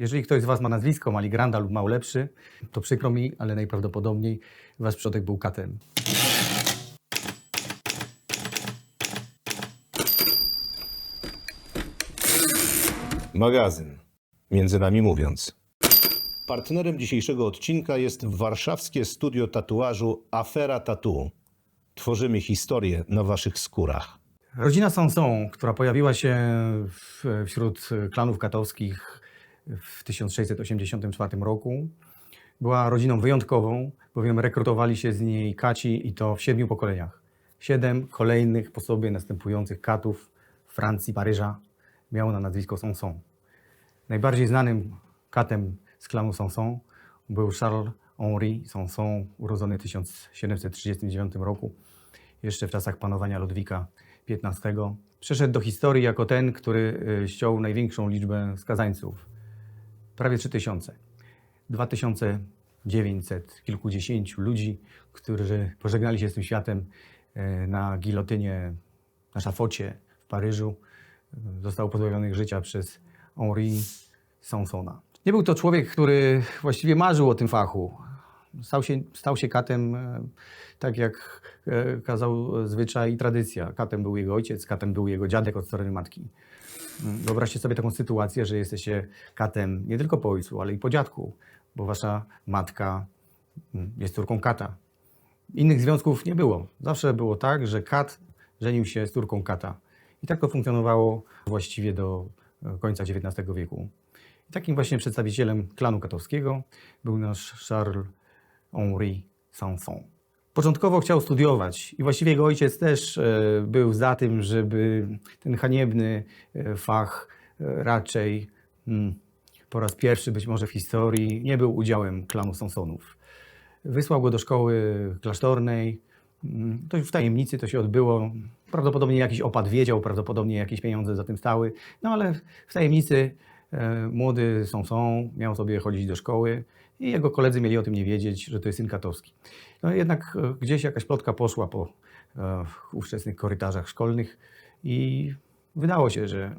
Jeżeli ktoś z Was ma nazwisko Maligranda lub Małlepszy, to przykro mi, ale najprawdopodobniej Wasz przodek był katem. Magazyn. Między nami mówiąc. Partnerem dzisiejszego odcinka jest warszawskie studio tatuażu Afera Tattoo. Tworzymy historię na waszych skórach. Rodzina Sanson, która pojawiła się w, wśród klanów katowskich w 1684 roku, była rodziną wyjątkową, bowiem rekrutowali się z niej kaci i to w siedmiu pokoleniach. Siedem kolejnych po sobie następujących katów Francji, Paryża miało na nazwisko Sanson. Najbardziej znanym katem z klanu Sanson był Charles Henri Sanson, urodzony w 1739 roku, jeszcze w czasach panowania Ludwika XV. Przeszedł do historii jako ten, który y, ściął największą liczbę skazańców. Prawie 3000. 2900 kilkudziesięciu ludzi, którzy pożegnali się z tym światem e, na gilotynie, na szafocie w Paryżu. E, Został pozbawionych życia przez Henri Sansona. Nie był to człowiek, który właściwie marzył o tym fachu. Stał się, stał się katem e, tak, jak e, kazał zwyczaj i tradycja. Katem był jego ojciec, katem był jego dziadek od strony matki. Wyobraźcie sobie taką sytuację, że jesteście katem nie tylko po ojcu, ale i po dziadku, bo wasza matka mm, jest córką kata. Innych związków nie było. Zawsze było tak, że kat żenił się z córką kata. I tak to funkcjonowało właściwie do e, końca XIX wieku. I takim właśnie przedstawicielem klanu katowskiego był nasz Charles Henri Sanson. Początkowo chciał studiować i właściwie jego ojciec też e, był za tym, żeby ten haniebny e, fach e, raczej mm, po raz pierwszy być może w historii nie był udziałem klanu Sansonów. Wysłał go do szkoły klasztornej. Mm, To już w tajemnicy to się odbyło. Prawdopodobnie jakiś opad wiedział, prawdopodobnie jakieś pieniądze za tym stały. No ale w tajemnicy młody Sanson miał sobie chodzić do szkoły i jego koledzy mieli o tym nie wiedzieć, że to jest syn katowski. No jednak e, gdzieś jakaś plotka poszła po e, ówczesnych korytarzach szkolnych i wydało się, że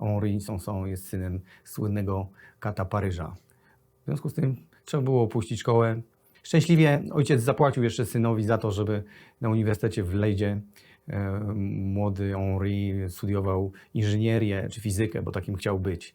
Henri Sanson jest synem słynnego kata Paryża. W związku z tym trzeba było opuścić szkołę. Szczęśliwie ojciec zapłacił jeszcze synowi za to, żeby na uniwersytecie w Lejdzie e, młody Henri studiował inżynierię czy fizykę, bo takim chciał być.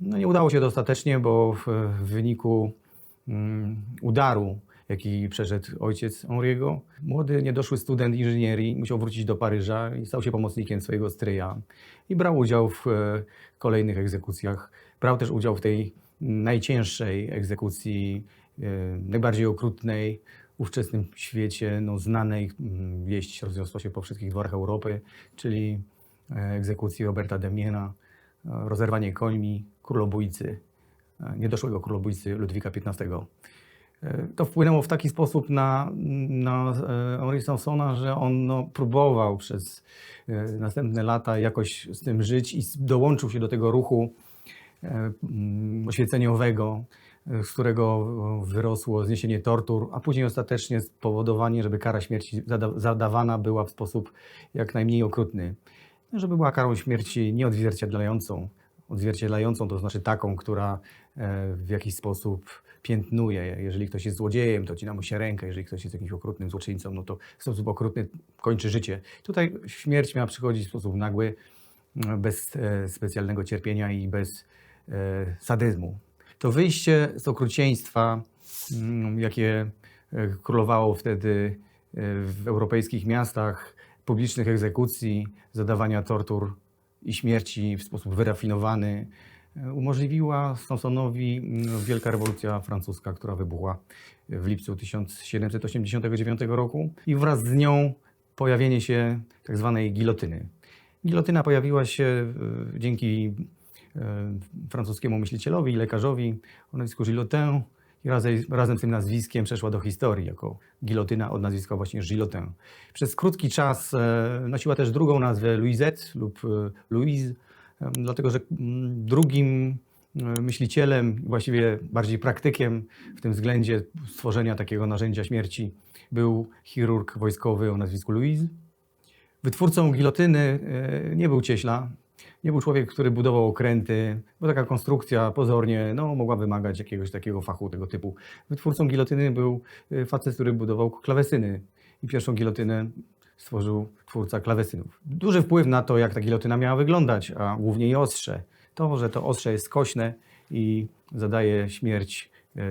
No nie udało się dostatecznie, bo w, wyniku mm, udaru, jaki przeszedł ojciec Henriego, młody, niedoszły student inżynierii musiał wrócić do Paryża i stał się pomocnikiem swojego stryja i brał udział w e, kolejnych egzekucjach. Brał też udział w tej najcięższej egzekucji, e, najbardziej okrutnej ówczesnym świecie, no, znanej, mm, wieść rozniosła się po wszystkich dworach Europy, czyli e, egzekucji Roberta Demiena, e, rozerwanie końmi królobójcy, e, niedoszłego królobójcy Ludwika XV. To wpłynęło w taki sposób na, na Sansona, że on no, próbował przez następne lata jakoś z tym żyć i dołączył się do tego ruchu oświeceniowego, z którego wyrosło zniesienie tortur, a później ostatecznie spowodowanie, żeby kara śmierci zada- zadawana była w sposób jak najmniej okrutny. Żeby była karą śmierci nieodzwierciedlającą. Odzwierciedlającą to znaczy taką, która e, w jakiś sposób piętnuje. Jeżeli ktoś jest złodziejem, to cina mu się rękę. Jeżeli ktoś jest jakimś okrutnym złoczyńcą, no to w sposób okrutny kończy życie. Tutaj śmierć miała przychodzić w sposób nagły, bez e, specjalnego cierpienia i bez e, sadyzmu. To wyjście z okrucieństwa, mm, jakie e, królowało wtedy e, w europejskich miastach, publicznych egzekucji, zadawania tortur i śmierci w sposób wyrafinowany, e, umożliwiła Sansonowi mm, wielka rewolucja francuska, która wybuchła w lipcu 1789 roku i wraz z nią pojawienie się tak zwanej gilotyny. Gilotyna pojawiła się dzięki francuskiemu myślicielowi i lekarzowi o nazwisku Gilotin i razem, razem z tym nazwiskiem przeszła do historii jako gilotyna od nazwiska właśnie Gilotin. Przez krótki czas e, nosiła też drugą nazwę Louisette lub e, Louise, e, dlatego że mm, drugim e, myślicielem, właściwie bardziej praktykiem w tym względzie stworzenia takiego narzędzia śmierci był chirurg wojskowy o nazwisku Louise. Wytwórcą gilotyny e, nie był cieśla, Nie był człowiek, który budował okręty, bo taka konstrukcja pozornie no, mogła wymagać jakiegoś takiego fachu tego typu. Wytwórcą gilotyny był y, facet, który budował klawesyny i pierwszą gilotynę stworzył twórca klawesynów. Duży wpływ na to, jak ta gilotyna miała wyglądać, a głównie jej ostrze. To, że to ostrze jest skośne i zadaje śmierć e,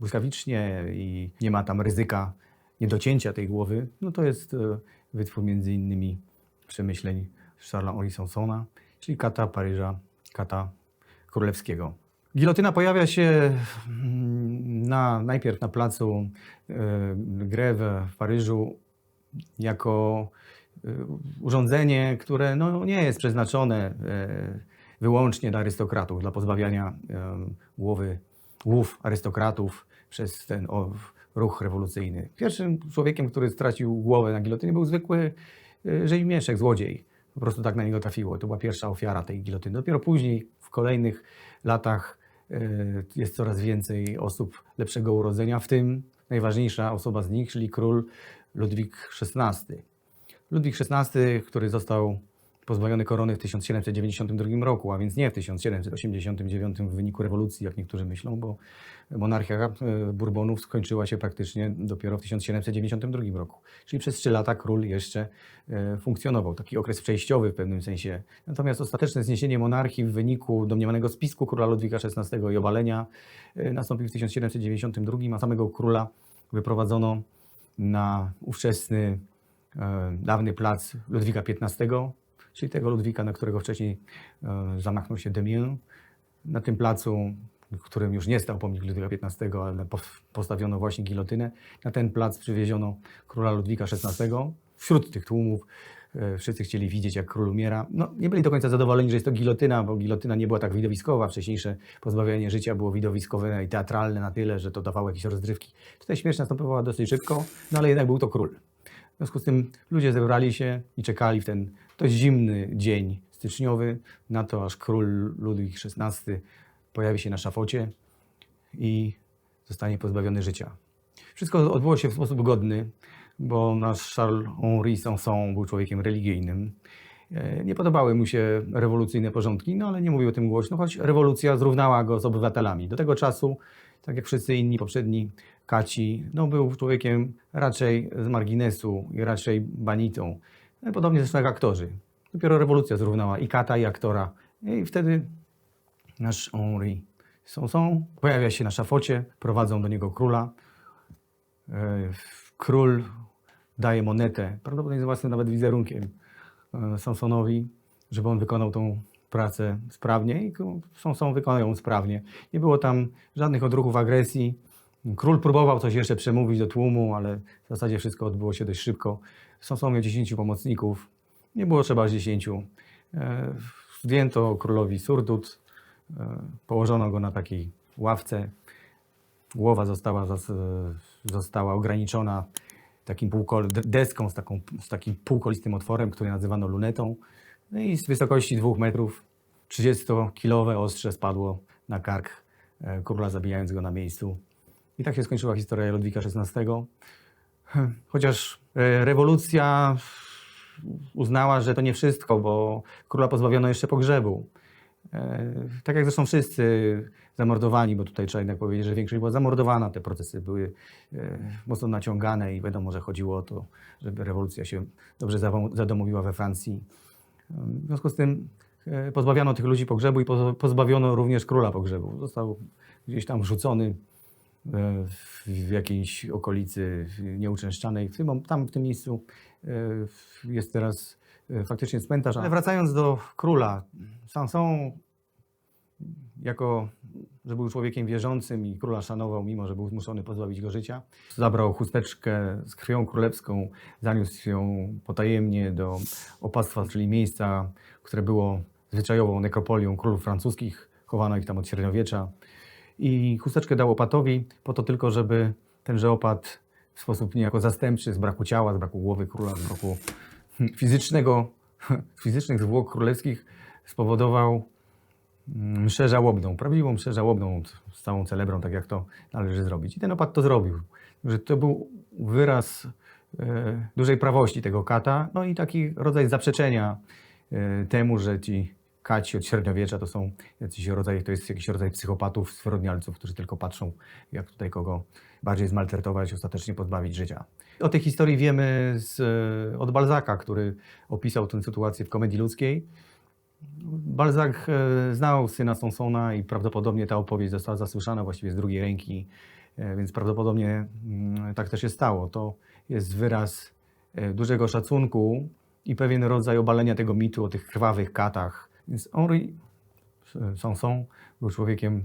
błyskawicznie i nie ma tam ryzyka niedocięcia tej głowy, no to jest e, wytwór między innymi przemyśleń Charlesa Henri czyli kata Paryża, kata królewskiego. Gilotyna pojawia się mm, na, najpierw na placu e, Grève w Paryżu jako y, urządzenie, które no, nie jest przeznaczone e, wyłącznie dla arystokratów, dla pozbawiania e, głowy, głów arystokratów przez ten o, ruch rewolucyjny. Pierwszym człowiekiem, który stracił głowę na gilotynie był zwykły e, rzemieślnik, złodziej. Po prostu tak na niego trafiło. To była pierwsza ofiara tej gilotyny. Dopiero później, w kolejnych latach e, jest coraz więcej osób lepszego urodzenia, w tym najważniejsza osoba z nich, czyli król Ludwik XVI. Ludwik XVI, który został pozbawiony korony w 1792 roku, a więc nie w 1789 w wyniku rewolucji, jak niektórzy myślą, bo monarchia e, Bourbonów skończyła się praktycznie dopiero w 1792 roku. Czyli przez trzy lata król jeszcze e, funkcjonował. Taki okres przejściowy w pewnym sensie. Natomiast ostateczne zniesienie monarchii w wyniku domniemanego spisku króla Ludwika XVI i obalenia e, nastąpił w 1792, a samego króla wyprowadzono na ówczesny dawny plac Ludwika XV, czyli tego Ludwika, na którego wcześniej e, zamachnął się Demien. Na tym placu, w którym już nie stał pomnik Ludwika XV, ale po- postawiono właśnie gilotynę, na ten plac przywieziono króla Ludwika XVI. Wśród tych tłumów e, wszyscy chcieli widzieć, jak król umiera. No, nie byli do końca zadowoleni, że jest to gilotyna, bo gilotyna nie była tak widowiskowa. Wcześniejsze pozbawianie życia było widowiskowe i teatralne na tyle, że to dawało jakieś rozrywki. Tutaj śmierć następowała dosyć szybko, no ale jednak był to król. W związku z tym ludzie zebrali się i czekali w ten dość zimny dzień styczniowy na to, aż król Ludwik XVI pojawi się na szafocie i zostanie pozbawiony życia. Wszystko odbyło się w sposób godny, bo nasz Charles Henri Sanson był człowiekiem religijnym. E, Nie podobały mu się rewolucyjne porządki, no ale nie mówił o tym głośno, choć rewolucja zrównała go z obywatelami. Do tego czasu, tak jak wszyscy inni poprzedni kaci, no był człowiekiem raczej z marginesu i raczej banitą. No, Podobnie zresztą jak aktorzy. Dopiero rewolucja zrównała i kata, i aktora. I wtedy nasz Henri Sanson pojawia się na szafocie, prowadzą do niego króla. E, Król daje monetę, prawdopodobnie z własnym nawet wizerunkiem e, Sansonowi, żeby on wykonał tą pracę sprawnie i k- Sanson wykonał ją sprawnie. Nie było tam żadnych odruchów agresji. Król próbował coś jeszcze przemówić do tłumu, ale w zasadzie wszystko odbyło się dość szybko. Sanson miał 10 pomocników. Nie było trzeba aż 10. E, Zdjęto królowi surdut, e, położono go na takiej ławce. Głowa została, została ograniczona takim półkol, de- deską z, taką, z takim półkolistym otworem, który nazywano lunetą. No i z wysokości dwóch metrów 30-kilowe ostrze spadło na kark e, króla, zabijając go na miejscu. I tak się skończyła historia Ludwika XVI. Chociaż e, rewolucja uznała, że to nie wszystko, bo króla pozbawiono jeszcze pogrzebu. E, Tak jak zresztą wszyscy zamordowani, bo tutaj trzeba jednak powiedzieć, że większość była zamordowana, te procesy były mocno naciągane i wiadomo, że chodziło o to, żeby rewolucja się dobrze zadomowiła we Francji. W związku z tym e, pozbawiano tych ludzi pogrzebu i poz- pozbawiono również króla pogrzebu. Został gdzieś tam wrzucony e, w jakiejś okolicy nieuczęszczanej. Tam w tym miejscu e, jest teraz faktycznie cmentarz. Ale wracając do króla, Sanson jako, że był człowiekiem wierzącym i króla szanował, mimo że był zmuszony pozbawić go życia, zabrał chusteczkę z krwią królewską, zaniósł ją potajemnie do opactwa, czyli miejsca, które było zwyczajową nekropolią królów francuskich, chowano ich tam od średniowiecza. I chusteczkę dał opatowi po to tylko, żeby tenże opat w sposób niejako zastępczy, z braku ciała, z braku głowy króla, z braku fizycznego, fizycznych zwłok królewskich spowodował mszę żałobną, prawdziwą mszę żałobną z całą celebrą, tak jak to należy zrobić. I ten opat to zrobił. Że to był wyraz e, dużej prawości tego kata, no i taki rodzaj zaprzeczenia e, temu, że ci kaci od średniowiecza to są jakiś rodzaj, to jest jakiś rodzaj psychopatów, zwyrodnialców, którzy tylko patrzą, jak tutaj kogo bardziej zmaltretować, ostatecznie pozbawić życia. O tej historii wiemy z, e, od Balzaka, który opisał tę sytuację w komedii ludzkiej. Balzac e, znał syna Sonsona i prawdopodobnie ta opowieść została zasłyszana właściwie z drugiej ręki, e, więc prawdopodobnie mm, tak też się stało. To jest wyraz e, dużego szacunku i pewien rodzaj obalenia tego mitu o tych krwawych katach. Więc Henri Sanson był człowiekiem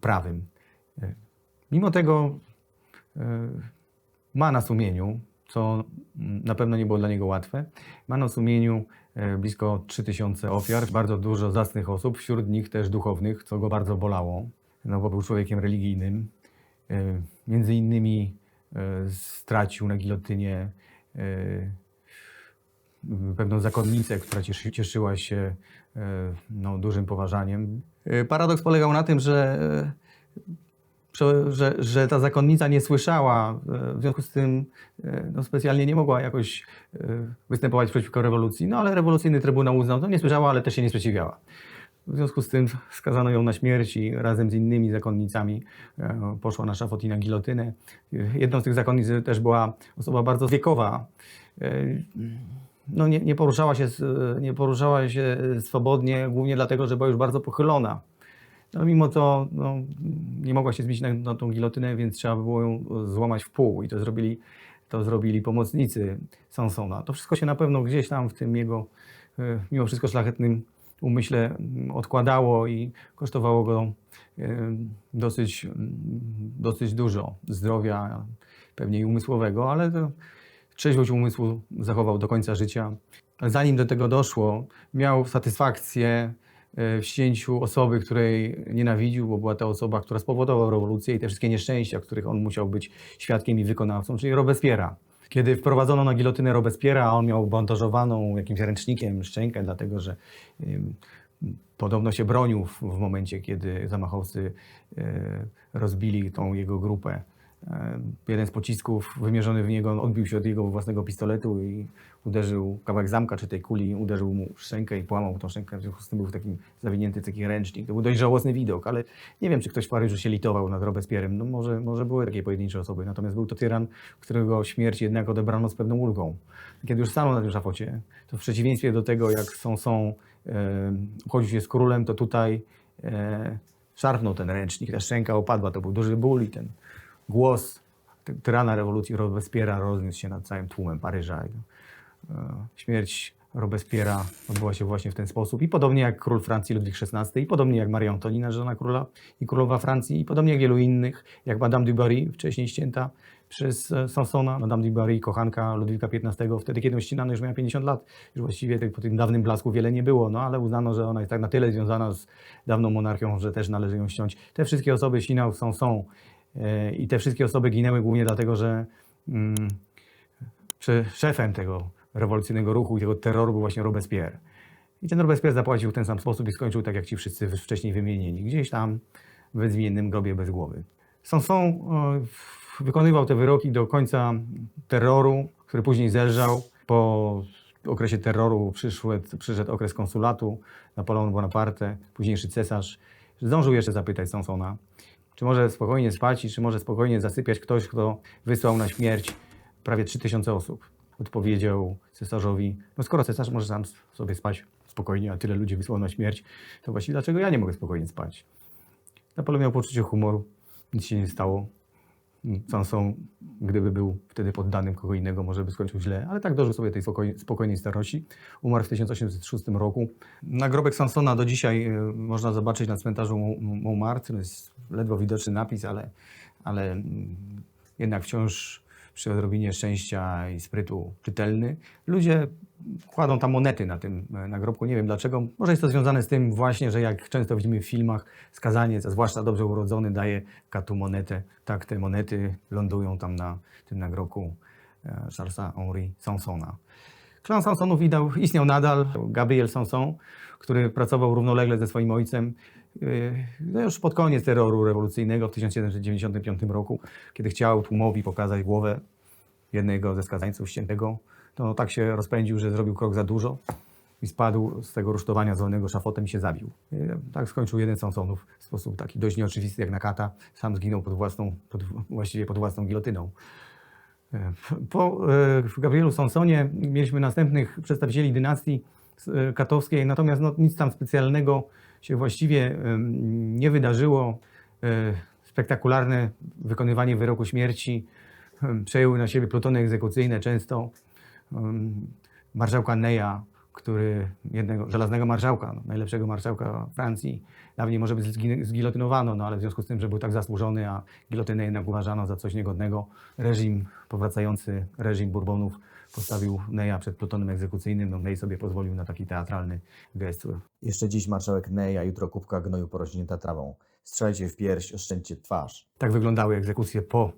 prawym. Mimo tego ma na sumieniu, co mm, na pewno nie było dla niego łatwe, ma na sumieniu blisko 3000 ofiar, bardzo dużo zacnych osób, wśród nich też duchownych, co go bardzo bolało, no bo był człowiekiem religijnym. E, Między innymi e, stracił na gilotynie e, pewną zakonnicę, która cieszy, cieszyła się e, no, dużym poważaniem. E, Paradoks polegał na tym, że, e, że, że, ta zakonnica nie słyszała, e, w związku z tym e, no, specjalnie nie mogła jakoś e, występować przeciwko rewolucji, no ale rewolucyjny trybunał uznał, to nie słyszała, ale też się nie sprzeciwiała. W związku z tym skazano ją na śmierć i razem z innymi zakonnicami poszła na szafot i na gilotynę. Jedną z tych zakonnic też była osoba bardzo wiekowa. No nie, nie, poruszała się, nie poruszała się swobodnie, głównie dlatego, że była już bardzo pochylona. No, mimo to no, nie mogła się zbić na, na tą gilotynę, więc trzeba było ją złamać w pół i to zrobili, to zrobili pomocnicy Sansona. To wszystko się na pewno gdzieś tam w tym jego, e, mimo wszystko szlachetnym umyśle mm, odkładało i kosztowało go e, dosyć, mm, dosyć dużo zdrowia, pewnie i umysłowego, ale to trzeźwość umysłu zachował do końca życia. Zanim do tego doszło, miał satysfakcję e, w ścięciu osoby, której nienawidził, bo była to osoba, która spowodowała rewolucję i te wszystkie nieszczęścia, których on musiał być świadkiem i wykonawcą, czyli Robespiera. Kiedy wprowadzono na gilotynę Robespiera, a on miał bandażowaną jakimś ręcznikiem szczękę, dlatego że podobno się bronił w, w momencie, kiedy zamachowcy e, rozbili tą jego grupę. E, Jeden z pocisków wymierzony w niego odbił się od jego własnego pistoletu i uderzył kawałek zamka czy tej kuli, uderzył mu w szczękę i połamał tą szczękę. W związku z tym był w takim zawinięty taki ręcznik. To był dość żałosny widok, ale nie wiem, czy ktoś w Paryżu się litował nad Robespierrem. No może, może były takie pojedyncze osoby. Natomiast był to tyran, którego śmierć jednak odebrano z pewną ulgą. Kiedy już stanął na tym szafocie, to w przeciwieństwie do tego, jak są, są e, uchodził się z królem, to tutaj e, szarpnął ten ręcznik, ta szczęka opadła, to był duży ból i ten głos ty- tyrana rewolucji Robespiera rozniósł się nad całym tłumem Paryża. E, Śmierć Robespiera odbyła się właśnie w ten sposób. I podobnie jak król Francji Ludwik XVI, i podobnie jak Maria Antonina, żona króla i królowa Francji, i podobnie jak wielu innych, jak Madame du Barry, wcześniej ścięta przez e, Sansona. Madame du Barry, kochanka Ludwika XV, wtedy kiedy ją ścięano, już miała 50 lat. Już właściwie po tym dawnym blasku wiele nie było, no ale uznano, że ona jest tak na tyle związana z dawną monarchią, że też należy ją ściąć. Te wszystkie osoby ścinał Sanson i te wszystkie osoby ginęły głównie dlatego, że mm, szefem tego rewolucyjnego ruchu i tego terroru był właśnie Robespierre. I ten Robespierre zapłacił w ten sam sposób i skończył tak jak ci wszyscy wcześniej wymienieni, gdzieś tam w bezimiennym grobie bez głowy. Sanson e, wykonywał te wyroki do końca terroru, który później zelżał. Po okresie terroru przyszedł, przyszedł okres konsulatu, Napoleon Bonaparte, późniejszy cesarz. Zdążył jeszcze zapytać Sansona, czy może spokojnie spać i czy może spokojnie zasypiać ktoś, kto wysłał na śmierć prawie 3000 osób. Odpowiedział cesarzowi, no skoro cesarz może sam sobie spać spokojnie, a tyle ludzi wysłał na śmierć, to właściwie dlaczego ja nie mogę spokojnie spać? Napoleon miał poczucie humoru, nic się nie stało. Sanson, gdyby był wtedy poddanym kogo innego, może by skończył źle, ale tak dożył sobie tej spokoj, spokojnej starości. Umarł w 1806 roku. Nagrobek Sansona do dzisiaj e, można zobaczyć na cmentarzu Mont- Montmartre. Jest ledwo widoczny napis, ale, ale mm, jednak wciąż przy odrobinie szczęścia i sprytu czytelny. Ludzie kładą tam monety na tym e, nagrobku. Nie wiem dlaczego. Może jest to związane z tym właśnie, że jak często widzimy w filmach, skazaniec, a zwłaszcza dobrze urodzony, daje katu monetę. Tak te monety lądują tam na tym nagrobku e, Charlesa Henri Sansona. Klan Sansonów istniał nadal. Gabriel Sanson, który pracował równolegle ze swoim ojcem, no już pod koniec terroru rewolucyjnego w 1795 roku, kiedy chciał tłumowi pokazać głowę jednego ze skazańców ściętego, to tak się rozpędził, że zrobił krok za dużo i spadł z tego rusztowania zwanego szafotem i się zabił. I tak skończył jeden z Samsonów w sposób taki dość nieoczywisty jak na kata. Sam zginął pod własną, pod, właściwie pod własną gilotyną. E, Po Gabrielu Sansonie mieliśmy następnych przedstawicieli dynastii katowskiej, natomiast no, nic tam specjalnego się właściwie nie wydarzyło. E, Spektakularne wykonywanie wyroku śmierci przejęły na siebie plutony egzekucyjne często. Marszałka Neya, który jednego żelaznego marszałka, no, najlepszego marszałka Francji, dawniej może być zgi- zgilotynowano, no ale w związku z tym, że był tak zasłużony, a gilotynę jednak uważano za coś niegodnego, reżim, powracający reżim Bourbonów postawił Neya przed plutonem egzekucyjnym. No, Ney sobie pozwolił na taki teatralny gest. Jeszcze dziś marszałek Ney, a jutro kubka gnoju porośnięta trawą. Strzelcie w pierś, oszczędźcie twarz. Tak wyglądały egzekucje po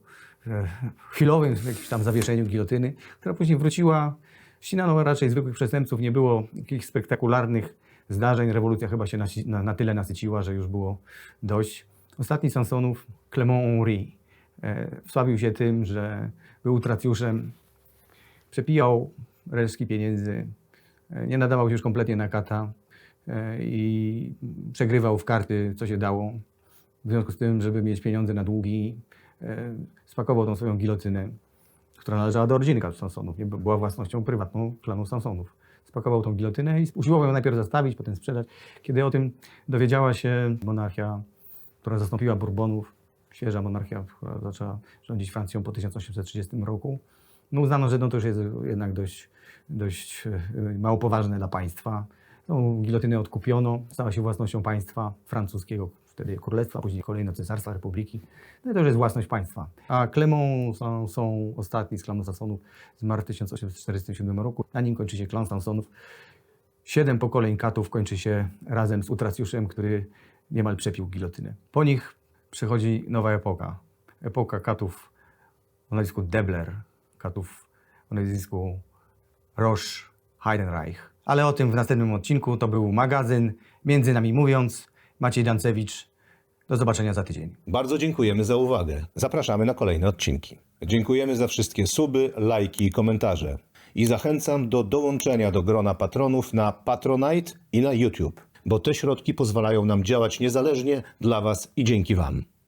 e, chwilowym jakimś tam zawieszeniu gilotyny, która później wróciła. Ścinano raczej zwykłych przestępców, nie było jakichś spektakularnych zdarzeń. Rewolucja chyba się nasi, na, na tyle nasyciła, że już było dość. Ostatni Sansonów, Clement Henri, e, wsławił się tym, że był utracjuszem, przepijał resztki pieniędzy, e, nie nadawał się już kompletnie na kata e, i przegrywał w karty, co się dało. W związku z tym, żeby mieć pieniądze na długi, e, spakował tą swoją gilotynę, która należała do rodziny Sansonów, nie była własnością prywatną klanu Sansonów. Spakował tą gilotynę i usiłował ją najpierw zastawić, potem sprzedać. Kiedy o tym dowiedziała się monarchia, która zastąpiła Bourbonów, świeża monarchia, która zaczęła rządzić Francją po 1830 roku, no uznano, że no to już jest jednak dość, dość e, mało poważne dla państwa. Tą gilotynę odkupiono, stała się własnością państwa francuskiego, wtedy królestwa, później kolejno cesarstwa, republiki. No i to już jest własność państwa. A Clement są, są ostatni z klanu Sansonów, zmarł w 1847 roku. Na nim kończy się klan Sansonów. Siedem pokoleń katów kończy się razem z Utracjuszem, który niemal przepił gilotynę. Po nich przychodzi nowa epoka. Epoka katów o nazwisku Debler, katów o nazwisku Roche Heidenreich. Ale o tym w następnym odcinku. To był magazyn. Między nami mówiąc, Maciej Dancewicz. Do zobaczenia za tydzień. Bardzo dziękujemy za uwagę. Zapraszamy na kolejne odcinki. Dziękujemy za wszystkie suby, lajki i komentarze. I zachęcam do dołączenia do grona patronów na Patronite i na YouTube, bo te środki pozwalają nam działać niezależnie dla Was i dzięki Wam.